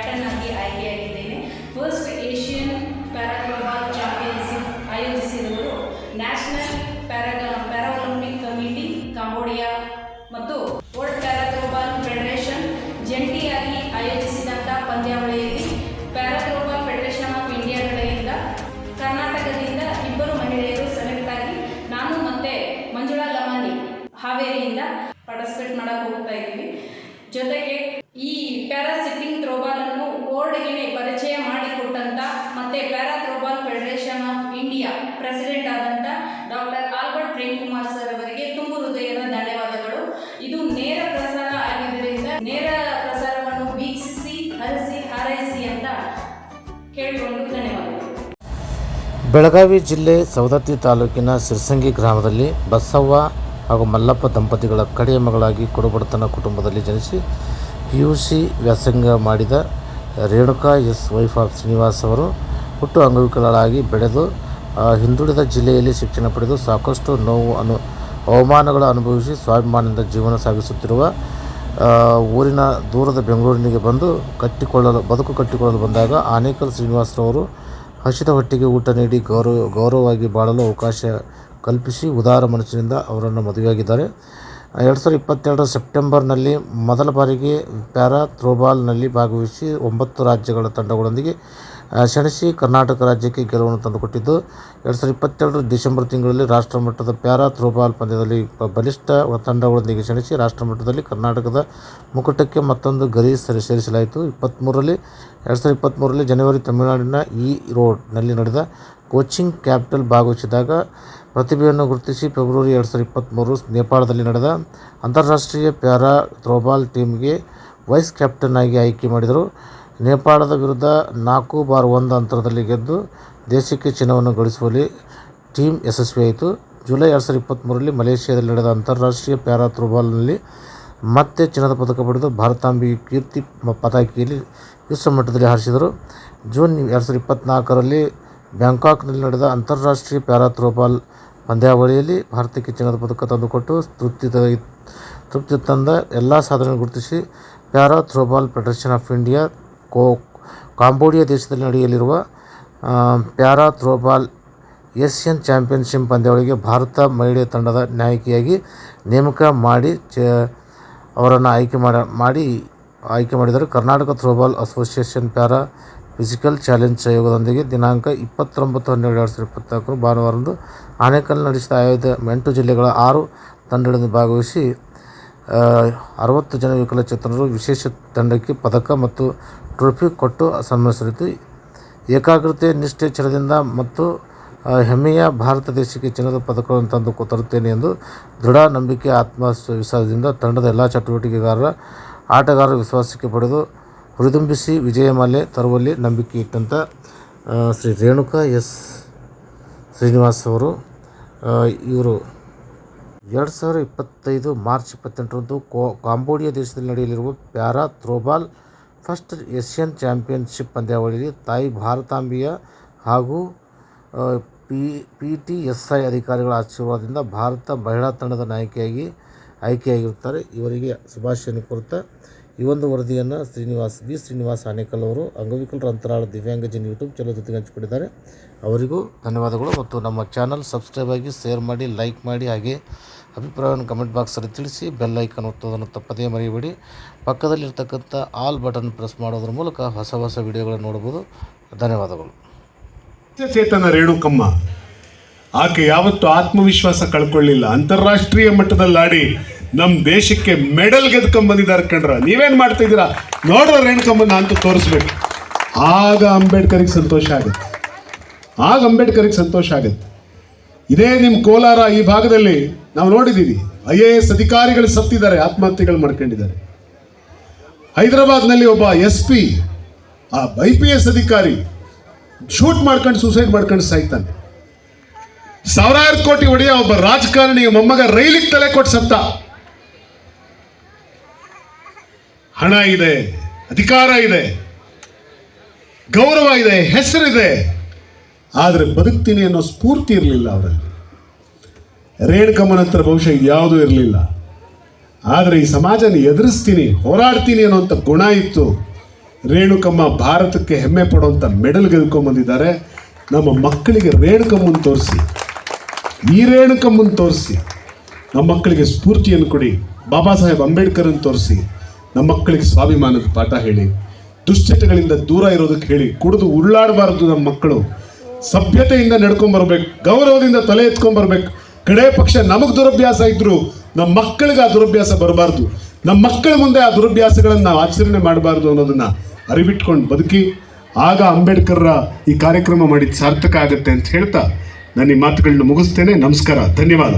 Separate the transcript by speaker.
Speaker 1: ಆಯ್ಕೆಯಾಗಿದ್ದೇನೆ first Asian para goalball championship ಆಯೋಜಿಸಿದವರು national ಪ್ಯಾರಾಗ Paralympic committee Cambodia ಮತ್ತು world ಪ್ಯಾರಾಗ್ಲೋಬಾಲ್ federation ಜಂಟಿಯಾಗಿ ಆಯೋಜಿಸಿದಂಥ ಪಂದ್ಯಾವಳಿಯಲ್ಲಿ ಪ್ಯಾರಾಗ್ಲೋಬಾಲ್ ಫೆಡರೇಷನ್ ಆಫ್ ಇಂಡಿಯಾ ಕಡೆಯಿಂದ ಕರ್ನಾಟಕದಿಂದ ಇಬ್ಬರು ಮಹಿಳೆಯರು ಸೆಲೆಕ್ಟ್ ಆಗಿ ನಾನು ಮತ್ತೆ ಮಂಜುಳಾ ಲಮಾನಿ ಹಾವೇರಿಯಿಂದ ಪಾರ್ಟಿಸಿಪೇಟ್ ಮಾಡಕ್ಕೆ ಹೋಗ್ತಾ ಇದ್ದೀವಿ. ಜೊತೆಗೆ ಈ ಪ್ಯಾರಾ ವರ್ಲ್ಡ್ಗೆ ಪರಿಚಯ ಮಾಡಿಕೊಟ್ಟಂತ ಮತ್ತೆ para throwball federation of India president ಆದಂತ doctor Albert Prem Kumar sir ಅವರಿಗೆ ತುಂಬು ಹೃದಯದ ಧನ್ಯವಾದಗಳು. ಇದು ನೇರ ಪ್ರಸಾರ ಆಗಿದ್ದರಿಂದ ನೇರ ಪ್ರಸಾರವನ್ನು ವೀಕ್ಷಿಸಿ, ಹರಿಸಿ, ಹಾರೈಸಿ ಅಂತ ಕೇಳಿಕೊಂಡು ಧನ್ಯವಾದಗಳು.
Speaker 2: ಬೆಳಗಾವಿ ಜಿಲ್ಲೆ ಸವದತ್ತಿ ತಾಲೂಕಿನ ಸಿರ್ಸಂಗಿ ಗ್ರಾಮದಲ್ಲಿ ಬಸವ್ವ ಹಾಗೂ ಮಲ್ಲಪ್ಪ ದಂಪತಿಗಳ ಕಡೆಯ ಮಗಳಾಗಿ ಕೊಡುಬಡತನ ಕುಟುಂಬದಲ್ಲಿ ಜನಿಸಿ ಪಿ ಯು ಸಿ ವ್ಯಾಸಂಗ ಮಾಡಿದ Renuka S wife of Srinivas ಅವರು ಹುಟ್ಟು ಅಂಗವಿಕಲರಾಗಿ ಬೆಳೆದು ಹಿಂದುಳಿದ ಜಿಲ್ಲೆಯಲ್ಲಿ ಶಿಕ್ಷಣ ಪಡೆದು ಸಾಕಷ್ಟು ನೋವು ಅನು, ಅವಮಾನಗಳು ಅನುಭವಿಸಿ ಸ್ವಾಭಿಮಾನದಿಂದ ಜೀವನ ಸಾಗಿಸುತ್ತಿರುವ ಊರಿನ ದೂರದ ಬೆಂಗಳೂರಿನಿಗೆ ಬಂದು ಕಟ್ಟಿಕೊಳ್ಳಲು, ಬದುಕು ಕಟ್ಟಿಕೊಳ್ಳಲು ಬಂದಾಗ ಆನೇಕಲ್ ಶ್ರೀನಿವಾಸರವರು ಹಸಿದ ಹೊಟ್ಟೆಗೆ ಊಟ ನೀಡಿ ಗೌರವ, ಗೌರವವಾಗಿ ಬಾಳಲು ಅವಕಾಶ ಕಲ್ಪಿಸಿ ಉದಾರ ಮನಸ್ಸಿನಿಂದ ಅವರನ್ನು ಮದುವೆಯಾಗಿದ್ದಾರೆ. ಎರಡು ಸಾವಿರದ ಇಪ್ಪತ್ತೆರಡರ ಸೆಪ್ಟೆಂಬರ್ನಲ್ಲಿ ಮೊದಲ ಬಾರಿಗೆ ಪ್ಯಾರಾ ಥ್ರೋಬಾಲ್ನಲ್ಲಿ ಭಾಗವಹಿಸಿ ಒಂಬತ್ತು ರಾಜ್ಯಗಳ ತಂಡಗಳೊಂದಿಗೆ ಸೆಣಸಿ ಕರ್ನಾಟಕ ರಾಜ್ಯಕ್ಕೆ ಗೆಲುವನ್ನು ತಂದುಕೊಟ್ಟಿದ್ದು, ಎರಡು ಸಾವಿರದ ಇಪ್ಪತ್ತೆರಡರ ಡಿಸೆಂಬರ್ ತಿಂಗಳಲ್ಲಿ ರಾಷ್ಟ್ರಮಟ್ಟದ ಪ್ಯಾರಾ ಥ್ರೋಬಾಲ್ ಪಂದ್ಯದಲ್ಲಿ ಬಲಿಷ್ಠ ತಂಡಗಳೊಂದಿಗೆ ಸೆಣಸಿ ರಾಷ್ಟ್ರಮಟ್ಟದಲ್ಲಿ ಕರ್ನಾಟಕದ ಮುಕುಟಕ್ಕೆ ಮತ್ತೊಂದು ಗರಿ ಸರಿ, ಸೇರಿಸಲಾಯಿತು. ಇಪ್ಪತ್ತ್ಮೂರರಲ್ಲಿ ಎರಡು ಸಾವಿರದ ಇಪ್ಪತ್ತ್ಮೂರರಲ್ಲಿ ಜನವರಿ ತಮಿಳುನಾಡಿನ ಈ ರೋಡ್ನಲ್ಲಿ ನಡೆದ ಕೋಚಿಂಗ್ ಕ್ಯಾಪಿಟಲ್ ಭಾಗವಹಿಸಿದಾಗ ಪ್ರತಿಭೆಯನ್ನು ಗುರುತಿಸಿ ಫೆಬ್ರವರಿ ಎರಡು ಸಾವಿರದ ಇಪ್ಪತ್ತ್ಮೂರು ನೇಪಾಳದಲ್ಲಿ ನಡೆದ ಅಂತಾರಾಷ್ಟ್ರೀಯ ಪ್ಯಾರಾ ಥ್ರೋಬಾಲ್ ಟೀಮ್ಗೆ ವೈಸ್ ಕ್ಯಾಪ್ಟನ್ ಆಗಿ ಆಯ್ಕೆ ಮಾಡಿದರು. ನೇಪಾಳದ ವಿರುದ್ಧ ನಾಲ್ಕು ಬಾರ್ ಒಂದು ಅಂತರದಲ್ಲಿ ಗೆದ್ದು ದೇಶಕ್ಕೆ ಚಿನ್ನವನ್ನು ಗಳಿಸುವಲ್ಲಿ ಟೀಮ್ ಯಶಸ್ವಿಯಾಯಿತು ಜುಲೈ ಎರಡು ಸಾವಿರದ ಇಪ್ಪತ್ತ್ಮೂರರಲ್ಲಿ ಮಲೇಷ್ಯಾದಲ್ಲಿ ನಡೆದ ಅಂತಾರಾಷ್ಟ್ರೀಯ ಪ್ಯಾರಾ ಥ್ರೋಬಾಲ್ನಲ್ಲಿ ಮತ್ತೆ ಚಿನ್ನದ ಪದಕ ಪಡೆದು ಭಾರತಾಂಬಿ ಕೀರ್ತಿ ಪತಾಕಿಯಲ್ಲಿ ವಿಶ್ವ ಮಟ್ಟದಲ್ಲಿ ಹಾರಿಸಿದರು. ಜೂನ್ ಎರಡು ಸಾವಿರದ ಇಪ್ಪತ್ತ್ನಾಲ್ಕರಲ್ಲಿ ಬ್ಯಾಂಕಾಕ್ನಲ್ಲಿ ನಡೆದ ಅಂತಾರಾಷ್ಟ್ರೀಯ ಪ್ಯಾರಾ ಥ್ರೋಬಾಲ್ ಪಂದ್ಯಾವಳಿಯಲ್ಲಿ ಭಾರತಕ್ಕೆ ಚಿನ್ನದ ಪದಕ ತಂದುಕೊಟ್ಟು ತೃಪ್ತಿ ತೃಪ್ತಿ ತಂದ ಎಲ್ಲ ಸಾಧನೆ ಗುರುತಿಸಿ para throwball federation of India, co Cambodia ದೇಶದಲ್ಲಿ ನಡೆಯಲಿರುವ ಪ್ಯಾರಾ ಥ್ರೋಬಾಲ್ ಏಷ್ಯನ್ ಚಾಂಪಿಯನ್ಶಿಪ್ ಪಂದ್ಯಾವಳಿಗೆ ಭಾರತ ಮಹಿಳೆ ತಂಡದ ನಾಯಕಿಯಾಗಿ ನೇಮಕ ಮಾಡಿ ಚ ಅವರನ್ನು ಆಯ್ಕೆ ಮಾಡಿ ಆಯ್ಕೆ ಮಾಡಿದರು. Karnataka throwball association para physical challenge ಸಹಯೋಗದೊಂದಿಗೆ ದಿನಾಂಕ ಇಪ್ಪತ್ತೊಂಬತ್ತು, ಹನ್ನೆರಡು, ಎರಡು ಸಾವಿರದ ಇಪ್ಪತ್ನಾಲ್ಕರು ಭಾನುವಾರದಂದು ಆನೇಕಲ್ ನಡೆಸಿದ ಆಯೋಗದ ಎಂಟು ಜಿಲ್ಲೆಗಳ ಆರು ತಂಡಗಳಿಂದ ಭಾಗವಹಿಸಿ ಅರವತ್ತು ಜನ ವಿಕಲಚೇತನರು ವಿಶೇಷ ತಂಡಕ್ಕೆ ಪದಕ ಮತ್ತು ಟ್ರೋಫಿ ಕೊಟ್ಟು ಸನ್ಮಾನಿಸಲಾಯಿತು ಏಕಾಗ್ರತೆ, ನಿಷ್ಠೆ, ಛಲದಿಂದ ಮತ್ತು ಹೆಮ್ಮೆಯ ಭಾರತ ದೇಶಕ್ಕೆ ಚಿನ್ನದ ಪದಕಗಳನ್ನು ತಂದು ಕೊತ್ತರುತ್ತೇನೆ ಎಂದು ದೃಢ ನಂಬಿಕೆ, ಆತ್ಮವಿಶ್ವಾಸದಿಂದ ತಂಡದ ಎಲ್ಲ ಚಟುವಟಿಕೆಗಾರರ ಆಟಗಾರರ ವಿಶ್ವಾಸಕ್ಕೆ ಪಡೆದು ಹುರಿದುಂಬಿಸಿ ವಿಜಯಮಾಲೆ ತರುವಲ್ಲಿ ನಂಬಿಕೆ ಇಟ್ಟಂಥ ಶ್ರೀ ರೇಣುಕಾ ಎಸ್. ಶ್ರೀನಿವಾಸ್ ಅವರು ಇವರು ಎರಡು ಸಾವಿರದ ಇಪ್ಪತ್ತೈದು ಮಾರ್ಚ್ ಇಪ್ಪತ್ತೆಂಟರಂದು ಕೋ, ಕಾಂಬೋಡಿಯಾ ದೇಶದಲ್ಲಿ ನಡೆಯಲಿರುವ para throwball first Asian championship ಪಂದ್ಯಾವಳಿಯಲ್ಲಿ ತಾಯಿ ಭಾರತಾಂಬಿಯ ಹಾಗೂ P P T S I ಅಧಿಕಾರಿಗಳ ಆಶೀರ್ವಾದದಿಂದ ಭಾರತ ಮಹಿಳಾ ತಂಡದ ನಾಯಕಿಯಾಗಿ ಆಯ್ಕೆಯಾಗಿರುತ್ತಾರೆ. ಇವರಿಗೆ ಶುಭಾಶಯ ಕೋರುತ್ತಾ ಈ ಒಂದು ವರದಿಯನ್ನು ಶ್ರೀನಿವಾಸ್ ಬಿ ಶ್ರೀನಿವಾಸ್ ಆನೇಕಲ್ ಅವರು ಅಂಗವಿಕಲರ ಅಂತರಾಳ ದಿವ್ಯಾಂಗಜನ ಯೂಟ್ಯೂಬ್ ಚಾನಲ್ ಜೊತೆಗೆ ಹಂಚಿಕೊಂಡಿದ್ದಾರೆ. ಅವರಿಗೂ ಧನ್ಯವಾದಗಳು ಮತ್ತು ನಮ್ಮ ಚಾನಲ್ ಸಬ್ಸ್ಕ್ರೈಬ್ ಆಗಿ ಶೇರ್ ಮಾಡಿ, ಲೈಕ್ ಮಾಡಿ ಹಾಗೆ ಅಭಿಪ್ರಾಯವನ್ನು ಕಮೆಂಟ್ ಬಾಕ್ಸಲ್ಲಿ ತಿಳಿಸಿ ಬೆಲ್ ಐಕನ್ ಒತ್ತೋದನ್ನು ತಪ್ಪದೇ ಮರೆಯಬೇಡಿ. ಪಕ್ಕದಲ್ಲಿರ್ತಕ್ಕಂಥ ಆಲ್ ಬಟನ್ ಪ್ರೆಸ್ ಮಾಡೋದ್ರ ಮೂಲಕ ಹೊಸ ಹೊಸ ವಿಡಿಯೋಗಳನ್ನು ನೋಡ್ಬೋದು ಧನ್ಯವಾದಗಳು.
Speaker 3: ಚೇತನ ರೇಣುಕಮ್ಮ, ಆಕೆ ಯಾವತ್ತೂ ಆತ್ಮವಿಶ್ವಾಸ ಕಳ್ಕೊಳ್ಳಿಲ್ಲ. ಅಂತಾರಾಷ್ಟ್ರೀಯ ಮಟ್ಟದಲ್ಲಿ ಆಡಿ ನಮ್ಮ ದೇಶಕ್ಕೆ ಮೆಡಲ್ ಗೆದ್ಕೊಂಬಂದಿದ್ದಾರೆ ಕಣ್ರ. ನೀವೇನ್ ಮಾಡ್ತಾ ಇದ್ದೀರಾ ನೋಡ್ರ ರೇಣುಕಮ್ಮನ ಅಂತ ತೋರಿಸ್ಬೇಕು. ಆಗ ಅಂಬೇಡ್ಕರಿಗೆ ಸಂತೋಷ ಆಗುತ್ತೆ. ಆಗ ಅಂಬೇಡ್ಕರಿಗೆ ಸಂತೋಷ ಆಗುತ್ತೆ. ಇದೇ ನಿಮ್ಮ ಕೋಲಾರ ಈ ಭಾಗದಲ್ಲಿ ನಾವು ನೋಡಿದ್ದೀವಿ ಐ ಎ ಎಸ್ ಅಧಿಕಾರಿಗಳು ಸತ್ತಿದ್ದಾರೆ, ಆತ್ಮಹತ್ಯೆಗಳು ಮಾಡ್ಕೊಂಡಿದ್ದಾರೆ. ಹೈದರಾಬಾದ್ನಲ್ಲಿ ಒಬ್ಬ ಎಸ್ ಪಿ, ಆ ಐ ಪಿ ಎಸ್ ಅಧಿಕಾರಿ ಶೂಟ್ ಮಾಡ್ಕೊಂಡು ಸೂಸೈಡ್ ಮಾಡ್ಕೊಂಡು ಸಾಯ್ತಾನೆ. ಸಾವಿರಾರು ಕೋಟಿ ಒಡೆಯ ಒಬ್ಬ ರಾಜಕಾರಣಿ ಮೊಮ್ಮಗ ರೈಲಿಗೆ ತಲೆ ಕೊಟ್ಟು ಸತ್ತ. ಹಣ ಇದೆ, ಅಧಿಕಾರ ಇದೆ, ಗೌರವ ಇದೆ, ಹೆಸರಿದೆ. ಆದರೆ ಬದುಕ್ತೀನಿ ಅನ್ನೋ ಸ್ಫೂರ್ತಿ ಇರಲಿಲ್ಲ ಅವರಲ್ಲಿ. ರೇಣುಕಮ್ಮನ ಹತ್ರ ಬಹುಶಃ ಯಾವುದೂ ಇರಲಿಲ್ಲ. ಆದರೆ ಈ ಸಮಾಜನ ಎದುರಿಸ್ತೀನಿ, ಹೋರಾಡ್ತೀನಿ ಅನ್ನೋಂಥ ಗುಣ ಇತ್ತು. ರೇಣುಕಮ್ಮ ಭಾರತಕ್ಕೆ ಹೆಮ್ಮೆ ಪಡುವಂಥ ಮೆಡಲ್ ಗೆದ್ಕೊಂಡ್ಬಂದಿದ್ದಾರೆ ನಮ್ಮ ಮಕ್ಕಳಿಗೆ ರೇಣುಕಮ್ಮನ ತೋರಿಸಿ. ಈ ರೇಣುಕಮ್ಮನ ತೋರಿಸಿ. ನಮ್ಮ ಮಕ್ಕಳಿಗೆ ಸ್ಫೂರ್ತಿಯನ್ನು ಕೊಡಿ. ಬಾಬಾ ಸಾಹೇಬ್ ಅಂಬೇಡ್ಕರನ್ನು ತೋರಿಸಿ. ನಮ್ಮ ಮಕ್ಕಳಿಗೆ ಸ್ವಾಭಿಮಾನದ ಪಾಠ ಹೇಳಿ, ದುಶ್ಚಟಗಳಿಂದ ದೂರ ಇರೋದಕ್ಕೆ ಹೇಳಿ, ಕುಡಿದು ಉರುಳಾಡಬಾರದು ನಮ್ಮ ಮಕ್ಕಳು. ಸಭ್ಯತೆಯಿಂದ ನಡ್ಕೊಂಬರ್ಬೇಕು ಗೌರವದಿಂದ ತಲೆ ಎತ್ಕೊಂಬರ್ಬೇಕು ಕಡೆ ಪಕ್ಷ ನಮಗೆ ದುರಭ್ಯಾಸ ಇದ್ರು ನಮ್ಮ ಮಕ್ಕಳಿಗೆ ಆ ದುರಭ್ಯಾಸ ಬರಬಾರ್ದು. ನಮ್ಮ ಮಕ್ಕಳ ಮುಂದೆ ಆ ದುರಭ್ಯಾಸಗಳನ್ನು ಆಚರಣೆ ಮಾಡಬಾರ್ದು ಅನ್ನೋದನ್ನ ಅರಿವಿಟ್ಕೊಂಡು ಬದುಕಿ, ಆಗ ಅಂಬೇಡ್ಕರ್ರ ಈ ಕಾರ್ಯಕ್ರಮ ಮಾಡಿದ ಸಾರ್ಥಕ ಆಗುತ್ತೆ ಅಂತ ಹೇಳ್ತಾ ನಾನು ಈ ಮಾತುಗಳನ್ನ ಮುಗಿಸ್ತೇನೆ. ನಮಸ್ಕಾರ, ಧನ್ಯವಾದ.